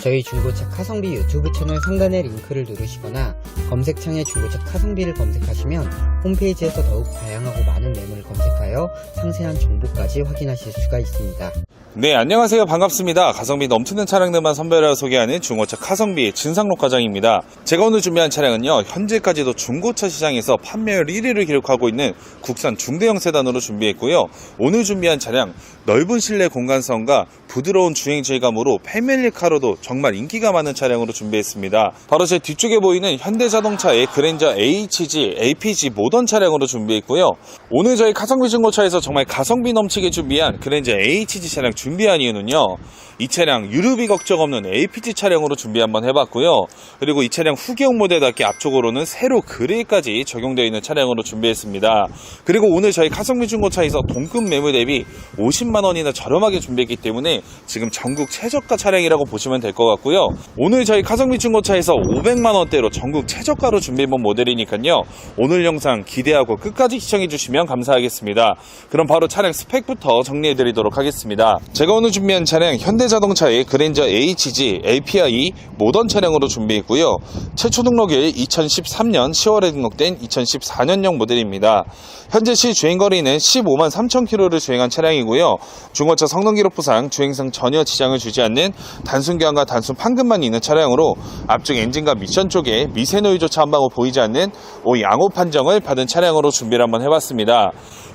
저희 중고차 카성비 유튜브 채널 상단의 링크를 누르시거나 검색창에 중고차 카성비를 검색하시면 홈페이지에서 더욱 다양하고 많은 매물을 검색하여 상세한 정보까지 확인하실 수가 있습니다. 네, 안녕하세요. 반갑습니다. 가성비 넘치는 차량들만 선별하여 소개하는 중고차 카성비의 진상록 과장입니다. 제가 오늘 준비한 차량은요, 현재까지도 중고차 시장에서 판매율 1위를 기록하고 있는 국산 중대형 세단으로 준비했고요. 오늘 준비한 차량, 넓은 실내 공간성과 부드러운 주행 질감으로 패밀리카로도 정말 인기가 많은 차량으로 준비했습니다. 바로 제 뒤쪽에 보이는 현대자동차의 그랜저 HG, APG 모던 차량으로 준비했고요. 오늘 저희 가성비 중고차에서 정말 가성비 넘치게 준비한 그랜저 HG 차량 준비한 이유는요. 이 차량 유류비 걱정 없는 APG 차량으로 준비 한번 해봤고요. 그리고 이 차량 후기용 모델답게 앞쪽으로는 세로 그릴까지 적용되어 있는 차량으로 준비했습니다. 그리고 오늘 저희 가성비 중고차에서 동급 매물 대비 50만 원이나 저렴하게 준비했기 때문에 지금 전국 최저가 차량이라고 보시면 될 것 같고요. 오늘 저희 가성비 중고차에서 500만 원대로 전국 최저가로 준비해본 모델이니까요. 오늘 영상 기대하고 끝까지 시청해주시면 감사하겠습니다. 그럼 바로 차량 스펙부터 정리해드리도록 하겠습니다. 제가 오늘 준비한 차량 현대자동차의 그랜저 HG API 모던 차량으로 준비했고요. 최초 등록일 2013년 10월에 등록된 2014년형 모델입니다. 현재 시 주행거리는 15만 3천 킬로를 주행한 차량이고요. 중고차 성능 기록부상 주행성 전혀 지장을 주지 않는 단순 교환과 단순 판금만 있는 차량으로 앞쪽 엔진과 미션 쪽에 미세 노이조차 한 방울 보이지 않는 오 양호 판정을 받은 차량으로 준비를 한번 해봤습니다.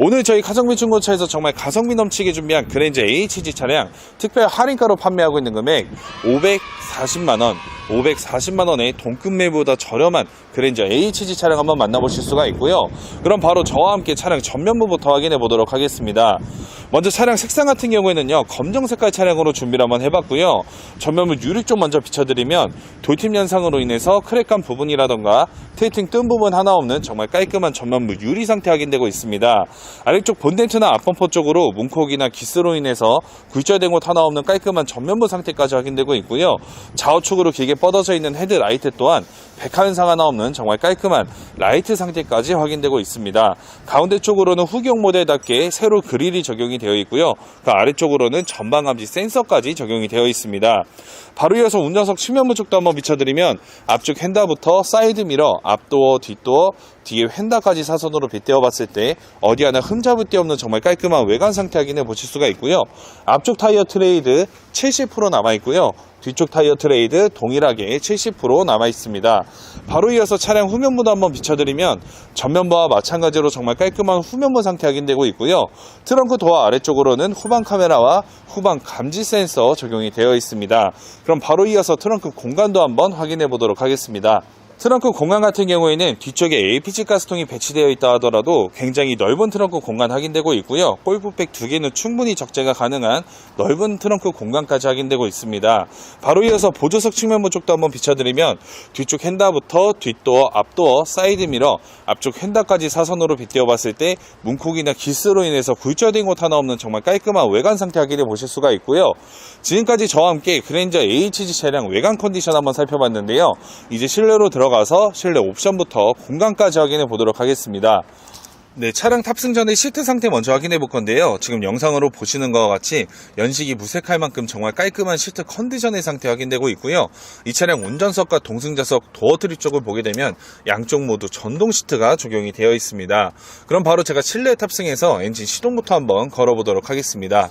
오늘 저희 가성비 중고차에서 정말 가성비 넘치게 준비한 그랜저 HG 차량 특별 할인가로 판매하고 있는 금액 540만원 540만원의 동급 매보다 저렴한 그랜저 HG 차량 한번 만나보실 수가 있고요. 그럼 바로 저와 함께 차량 전면부부터 확인해 보도록 하겠습니다. 먼저 차량 색상 같은 경우에는요 검정 색깔 차량으로 준비를 한번 해봤고요. 전면부 유리 쪽 먼저 비춰드리면 돌팀 현상으로 인해서 크랙한 부분이라던가 테이팅 뜬 부분 하나 없는 정말 깔끔한 전면부 유리 상태 확인되고 있습니다. 아래쪽 본덴트나 앞범퍼 쪽으로 문콕이나 기스로 인해서 굴절된 곳 하나 없는 깔끔한 전면부 상태까지 확인되고 있고요. 좌우측으로 길게 뻗어져 있는 헤드라이트 또한 백화 현상 하나 없는 정말 깔끔한 라이트 상태까지 확인되고 있습니다. 가운데 쪽으로는 후경 모델답게 세로 그릴이 적용이 되어 있고요. 그 아래쪽으로는 전방 감지 센서까지 적용이 되어 있습니다. 바로 이어서 운전석 측면부 쪽도 한번 비춰드리면 앞쪽 핸다부터 사이드 미러, 앞도어, 뒷도어, 뒤에 휀다까지 사선으로 빗대어 봤을 때 어디 하나 흠잡을 데 없는 정말 깔끔한 외관 상태 확인해 보실 수가 있고요. 앞쪽 타이어 트레이드 70% 남아 있고요. 뒤쪽 타이어 트레이드 동일하게 70% 남아 있습니다. 바로 이어서 차량 후면부도 한번 비춰드리면 전면부와 마찬가지로 정말 깔끔한 후면부 상태 확인되고 있고요. 트렁크 도어 아래쪽으로는 후방 카메라와 후방 감지 센서 적용이 되어 있습니다. 그럼 바로 이어서 트렁크 공간도 한번 확인해 보도록 하겠습니다. 트렁크 공간 같은 경우에는 뒤쪽에 LPG 가스통이 배치되어 있다 하더라도 굉장히 넓은 트렁크 공간 확인되고 있고요. 골프백 두 개는 충분히 적재가 가능한 넓은 트렁크 공간까지 확인되고 있습니다. 바로 이어서 보조석 측면부 쪽도 한번 비춰드리면 뒤쪽 핸다부터 뒷도어, 앞도어, 사이드미러, 앞쪽 핸다까지 사선으로 빗대어 봤을 때 문콕이나 기스로 인해서 굴절된 곳 하나 없는 정말 깔끔한 외관 상태 확인해 보실 수가 있고요. 지금까지 저와 함께 그랜저 HG 차량 외관 컨디션 한번 살펴봤는데요. 이제 실내로 들어가서 실내 옵션부터 공간까지 확인해 보도록 하겠습니다. 네, 차량 탑승 전에 시트 상태 먼저 확인해 볼 건데요. 지금 영상으로 보시는 것과 같이 연식이 무색할 만큼 정말 깔끔한 시트 컨디션의 상태 확인되고 있고요. 이 차량 운전석과 동승자석 도어 트립 쪽을 보게 되면 양쪽 모두 전동 시트가 적용이 되어 있습니다. 그럼 바로 제가 실내 탑승해서 엔진 시동부터 한번 걸어보도록 하겠습니다.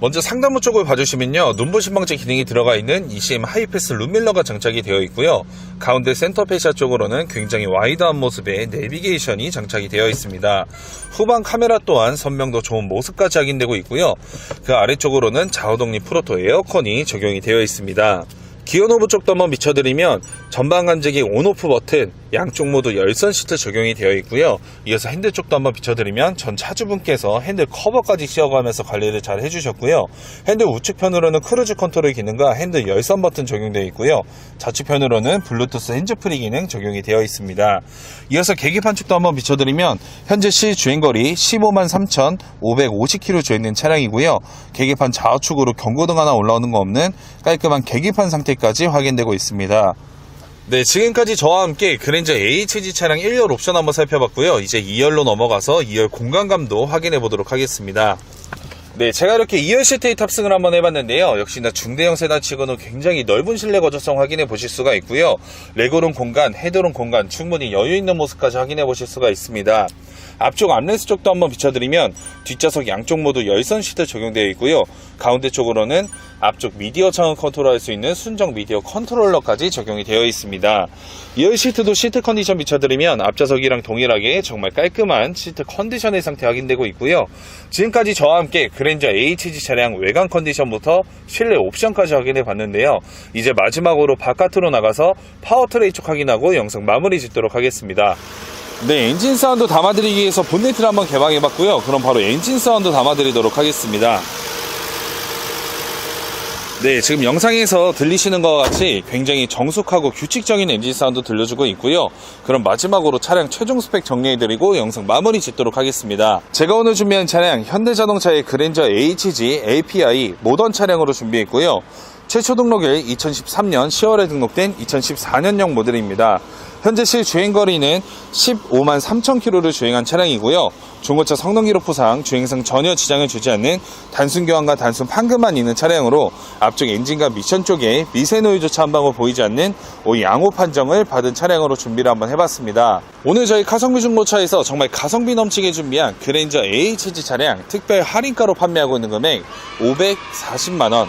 먼저 상단부 쪽을 봐주시면요. 눈부신 방지 기능이 들어가 있는 ECM 하이패스 룸밀러가 장착이 되어 있고요. 가운데 센터 페시아 쪽으로는 굉장히 와이드한 모습의 내비게이션이 장착이 되어 있습니다. 후방 카메라 또한 선명도 좋은 모습까지 확인되고 있고요. 그 아래쪽으로는 좌우독립 프로토 에어컨이 적용이 되어 있습니다 기어노브 쪽도 한번 비춰드리면 전방 간제기 온오프 버튼 양쪽 모두 열선 시트 적용이 되어 있고요. 이어서 핸들 쪽도 한번 비춰드리면 전 차주분께서 핸들 커버까지 씌워가면서 관리를 잘 해주셨고요. 핸들 우측편으로는 크루즈 컨트롤 기능과 핸들 열선 버튼 적용되어 있고요. 좌측편으로는 블루투스 핸즈프리 기능 적용이 되어 있습니다. 이어서 계기판 쪽도 한번 비춰드리면 현재 시 주행거리 15만 3,550km 주행된 차량이고요. 계기판 좌우측으로 경고등 하나 올라오는 거 없는 깔끔한 계기판 상태 까지 확인되고 있습니다. 네, 지금까지 저와 함께 그랜저 HG 차량 1열 옵션 한번 살펴봤고요. 이제 2열로 넘어가서 2열 공간감도 확인해 보도록 하겠습니다. 네, 제가 이렇게 2열 시트에 탑승을 한번 해봤는데요. 역시나 중대형 세단치고는 굉장히 넓은 실내 거주성 확인해 보실 수가 있고요. 레그룸 공간, 헤드룸 공간 충분히 여유 있는 모습까지 확인해 보실 수가 있습니다. 앞쪽 암레스 쪽도 한번 비춰드리면 뒷좌석 양쪽 모두 열선 시트 적용되어 있고요. 가운데 쪽으로는 앞쪽 미디어 창을 컨트롤할 수 있는 순정 미디어 컨트롤러까지 적용이 되어 있습니다. 2열 시트도 시트 컨디션 비춰드리면 앞좌석이랑 동일하게 정말 깔끔한 시트 컨디션의 상태 확인되고 있고요. 지금까지 저와 함께 그랜저 HG 차량 외관 컨디션부터 실내 옵션까지 확인해 봤는데요. 이제 마지막으로 바깥으로 나가서 파워트레이 쪽 확인하고 영상 마무리 짓도록 하겠습니다. 네, 엔진 사운드 담아드리기 위해서 본네트를 한번 개방해봤고요. 그럼 바로 엔진 사운드 담아드리도록 하겠습니다. 네, 지금 영상에서 들리시는 것과 같이 굉장히 정숙하고 규칙적인 엔진 사운드 들려주고 있고요. 그럼 마지막으로 차량 최종 스펙 정리해드리고 영상 마무리 짓도록 하겠습니다. 제가 오늘 준비한 차량 현대자동차의 그랜저 HG API 모던 차량으로 준비했고요. 최초 등록일 2013년 10월에 등록된 2014년형 모델입니다. 현재 실 주행거리는 15만 3천 킬로를 주행한 차량이고요. 중고차 성능 기록부상 주행상 전혀 지장을 주지 않는 단순 교환과 단순 판금만 있는 차량으로 앞쪽 엔진과 미션 쪽에 미세 노이조차 한 방울 보이지 않는 오 양호 판정을 받은 차량으로 준비를 한번 해봤습니다. 오늘 저희 가성비 중고차에서 정말 가성비 넘치게 준비한 그랜저 AHG 차량 특별 할인가로 판매하고 있는 금액 540만 원.